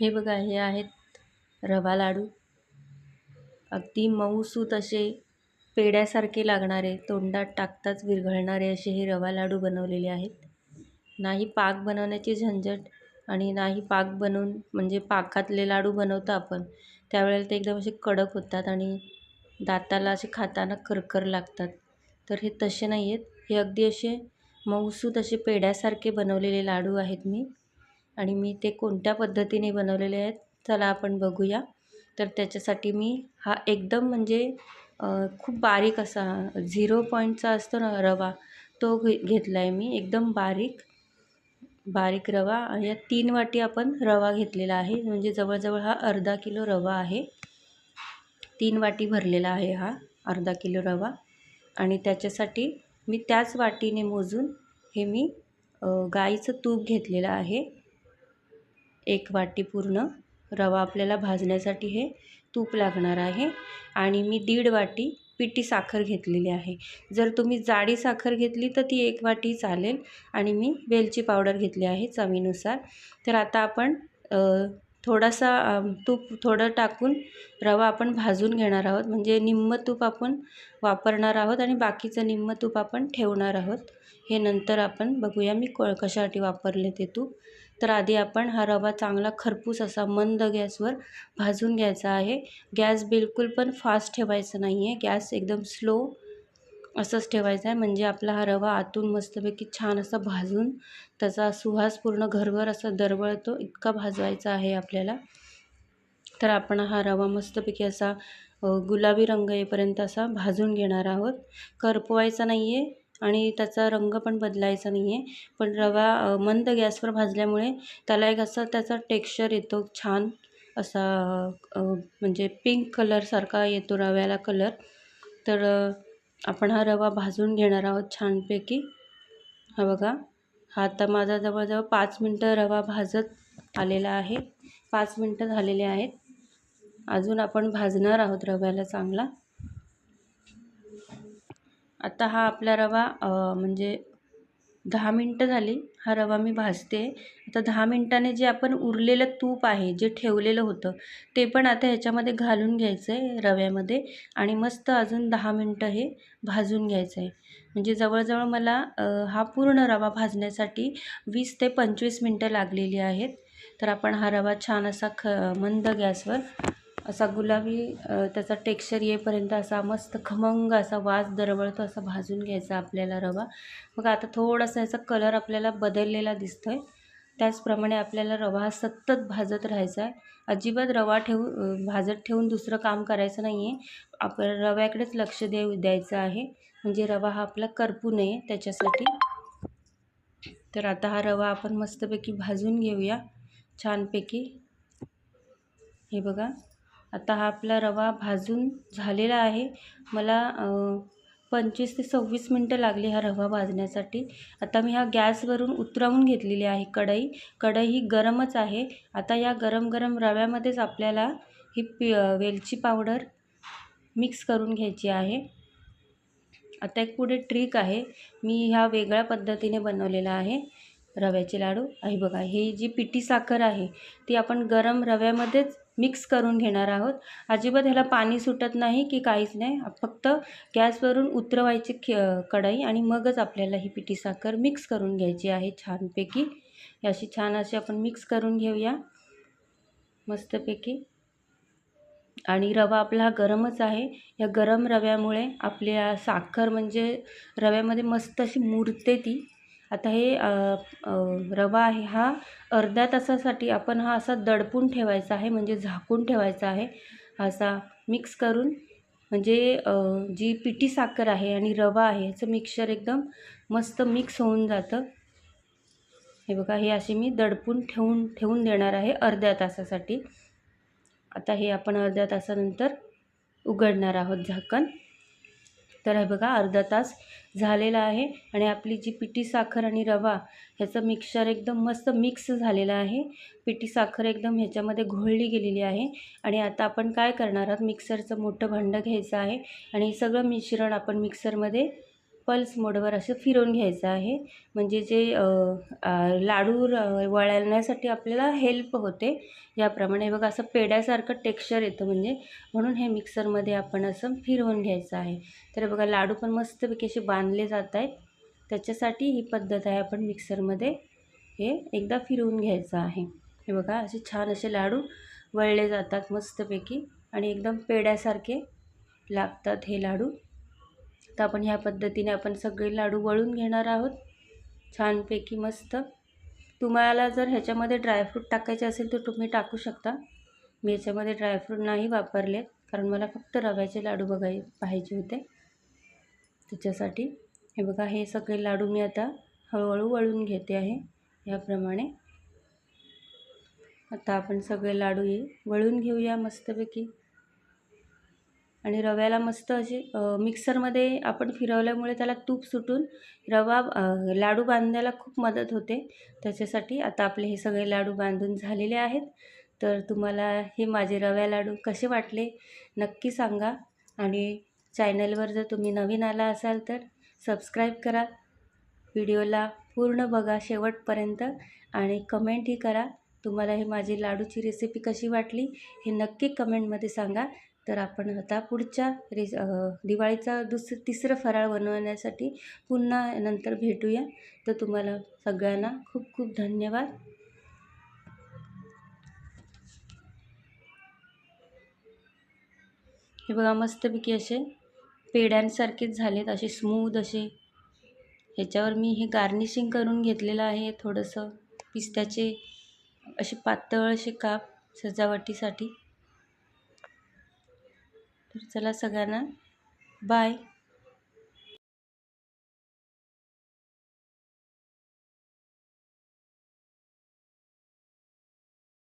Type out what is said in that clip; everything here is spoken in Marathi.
हे बघा हे आहेत रवा लाडू. अगदी मऊसूत असे पेड्यासारखे लागणारे तोंडात टाकताच विरघळणारे असे हे रवा लाडू बनवलेले आहेत. नाही पाक बनवण्याची झंझट आणि नाही पाक बनवून म्हणजे पाकातले लाडू बनवतो आपण त्यावेळेला ते एकदम असे कडक होतात आणि दाताला असे खाताना करकर लागतात. तर हे तसे नाही आहेत. हे अगदी असे मऊसूत असे पेड्यासारखे बनवलेले लाडू आहेत मी. आणि मी ते कोणत्या पद्धतीने बनवलेले आहेत चला आपण बघूया. तर त्याच्यासाठी मी हा एकदम म्हणजे खूप बारीक असा झिरो पॉईंटचा असतो ना रवा तो घे घेतला आहे मी. एकदम बारीक बारीक रवा. आणि या तीन वाटी आपण रवा घेतलेला आहे. म्हणजे जवळजवळ हा अर्धा किलो रवा आहे. तीन वाटी भरलेला आहे हा अर्धा किलो रवा. आणि त्याच्यासाठी मी त्याच वाटीने मोजून हे मी गाईचं तूप घेतलेलं आहे. एक वाटी पूर्ण रवा आपल्याला भाजण्यासाठी हे तूप लागणार आहे. आणि मी दीड वाटी पिठी साखर घेतलेली आहे. जर तुम्ही जाडी साखर घेतली तर ती एक वाटी चालेल. आणि मी वेलची पावडर घेतली आहे चवीनुसार. तर आता आपण थोडासा तूप थोडं टाकून रवा आपण भाजून घेणार आहोत. म्हणजे निम्म तूप आपण वापरणार आहोत आणि बाकीचं निम्म तूप आपण ठेवणार आहोत. हे नंतर आपण बघूया मी क कशासाठी वापरले ते तूप. तर आधी आपण हा रवा चांगला खरपूस असा मंद गॅसवर भाजून घ्यायचा आहे. गॅस बिलकुल पण फास्ट ठेवायचा नाही आहे. गॅस एकदम स्लो असंच ठेवायचं आहे. म्हणजे आपला हा रवा आतून मस्तपैकी छान असा भाजून त्याचा सुहास पूर्ण घरभर असा दरवळतो इतका भाजवायचा आहे आपल्याला. तर आपण हा रवा मस्तपैकी असा गुलाबी रंग येईपर्यंत असा भाजून घेणार आहोत. करपवायचा नाही आहे आणि त्याचा रंग पण बदलायचा नाही आहे पण रवा मंद गॅसवर भाजल्यामुळे त्याला एक असा त्याचा टेक्स्चर येतो छान. असा म्हणजे पिंक कलरसारखा येतो रव्याला कलर. तर आपण हा रवा भाजून घेणार आहोत छानपैकी. हा बघा. हा आता माझा जवळजवळ पाच मिनटं रवा भाजत आलेला आहे. पाच मिनटं झालेले आहेत. अजून आपण भाजणार आहोत रव्याला चांगला. आता हा आपला रवा म्हणजे दहा मिनटं झाली. हा रवा मी भाजते आता दहा मिनटाने जे आपण उरलेलं तूप आहे जे ठेवलेलं होतं ते पण आता ह्याच्यामध्ये घालून घ्यायचं आहे रव्यामध्ये आणि मस्त अजून दहा मिनटं हे भाजून घ्यायचं आहे म्हणजे जवळजवळ मला हा पूर्ण रवा भाजण्यासाठी वीस ते पंचवीस मिनटं लागलेली आहेत. तर आपण हा रवा छान असा ख मंद गॅसवर असा गुलाबी त्याचा टेक्स्चर येईपर्यंत असा मस्त खमंग असा वास दरवळतो असा भाजून घ्यायचा आपल्याला रवा. मग आता थोडासा याचा कलर आपल्याला बदललेला दिसतो आहे त्याचप्रमाणे आपल्याला रवा हा सतत भाजत राहायचा आहे. अजिबात रवा ठेवू भाजत ठेवून दुसरं काम करायचं नाही आहे आपण रव्याकडेच लक्ष देऊ द्यायचं आहे. म्हणजे रवा हा आपला करपू नये त्याच्यासाठी. तर आता हा रवा आपण मस्तपैकी भाजून घेऊया. छानपैकी. हे बघा. आता हा आपला रवा भाजून झालेला आहे. मला पंचवीस ते सव्वीस मिनटं लागली हा रवा भाजण्यासाठी. आता मी हा गॅसवरून उतरवून घेतलेली आहे कढई. कढई ही गरमच आहे. आता या गरम गरम रव्यामध्येच आपल्याला ही पि वेलची पावडर मिक्स करून घ्यायची आहे. आता एक पुढे ट्रिक आहे. मी ह्या वेगळ्या पद्धतीने बनवलेला आहे रव्याचे लाडू. आहे बघा ही जी पिठी साखर आहे ती आपण गरम रव्यामध्येच मिक्स करून घेणार आहोत. अजिबात ह्याला पाणी सुटत नाही की काहीच नाही. फक्त गॅसवरून उतरवायची खे कढाई आणि मगच आपल्याला ही पिठी साखर मिक्स करून घ्यायची आहे छानपैकी. अशी छान अशी आपण मिक्स करून घेऊया. मस्तपैकी. आणि रवा आपला हा गरमच आहे. या गरम रव्यामुळे आपल्या साखर म्हणजे रव्यामध्ये मस्त अशी मुरते ती. आता हे रवा आहे हा अर्ध्या तासासाठी आपण हा असा दडपून ठेवायचा आहे म्हणजे झाकून ठेवायचा आहे. असा मिक्स करून म्हणजे जी पिठी साखर आहे आणि रवा आहे ह्याचं मिक्सचर एकदम मस्त मिक्स होऊन जातं. हे बघा हे असे मी दडपून ठेवून ठेवून देणार आहे अर्ध्या तासासाठी. आता हे आपण अर्ध्या तासानंतर उघडणार आहोत झाकण. तर हे बघा अर्धा तास झालेला आहे आणि आपली जी पिठी साखर आणि रवा ह्याचं मिक्सचर एकदम मस्त मिक्स झालेलं आहे. पिठी साखर एकदम ह्याच्यामध्ये घोळली गेलेली आहे आणि आता आपण काय करणार आहोत? मिक्सरचं मोठं भांडं घ्यायचं आहे आणि सगळं मिश्रण आपण मिक्सरमध्ये पल्स मोडवर असं फिरवून घ्यायचं आहे. म्हणजे जे लाडू वळण्यासाठी आपल्याला हेल्प होते. याप्रमाणे बघा असं पेड्यासारखं टेक्स्चर येतं म्हणजे. म्हणून हे मिक्सरमध्ये आपण असं फिरवून घ्यायचं आहे. तर बघा लाडू पण मस्तपैकी असे बांधले जात आहेत. त्याच्यासाठी ही पद्धत आहे आपण मिक्सरमध्ये हे एकदा फिरवून घ्यायचं आहे. हे बघा असे छान असे लाडू वळले जातात मस्तपैकी. आणि एकदम पेड्यासारखे लागतात हे लाडू. तर आपण ह्या पद्धतीने आपण सगळे लाडू वळून घेणार आहोत. छानपैकी मस्त. तुम्हाला जर ह्याच्यामध्ये ड्रायफ्रूट टाकायचे असेल तर तुम्ही टाकू शकता. मी याच्यामध्ये ड्रायफ्रूट नाही वापरले कारण मला फक्त रव्याचे लाडू बघाय पाहिजे होते. त्याच्यासाठी. हे बघा हे सगळे लाडू मी आता हळूहळू वळून घेते आहे याप्रमाणे. आता आपण सगळे लाडू हे वळून घेऊया मस्तपैकी. आणि रव्याला मस्त असे मिक्सरमध्ये आपण फिरवल्यामुळे त्याला तूप सुटून रवा लाडू बांधायला खूप मदत होते. त्याच्यासाठी आता आपले हे सगळे लाडू बांधून झालेले आहेत. तर तुम्हाला हे माझे रव्या लाडू कसे वाटले नक्की सांगा. आणि चॅनलवर जर तुम्ही नवीन आला असाल तर सबस्क्राईब करा. व्हिडिओला पूर्ण बघा शेवटपर्यंत आणि कमेंटही करा. तुम्हाला हे माझी लाडूची रेसिपी कशी वाटली हे नक्की कमेंटमध्ये सांगा. तर आपण आता पुढच्या रेस दिवाळीचा दुस तिसरं फराळ बनवण्यासाठी पुन्हा नंतर भेटूया. तर तुम्हाला सगळ्यांना खूप खूप धन्यवाद. हे बघा मस्तपैकी असे पेड्यांसारखेच झालेत असे स्मूद असे. ह्याच्यावर मी हे गार्निशिंग करून घेतलेलं आहे थोडंसं पिस्त्याचे असे पातळ असे काप सजावटीसाठी. तर चला सगळ्यांना बाय.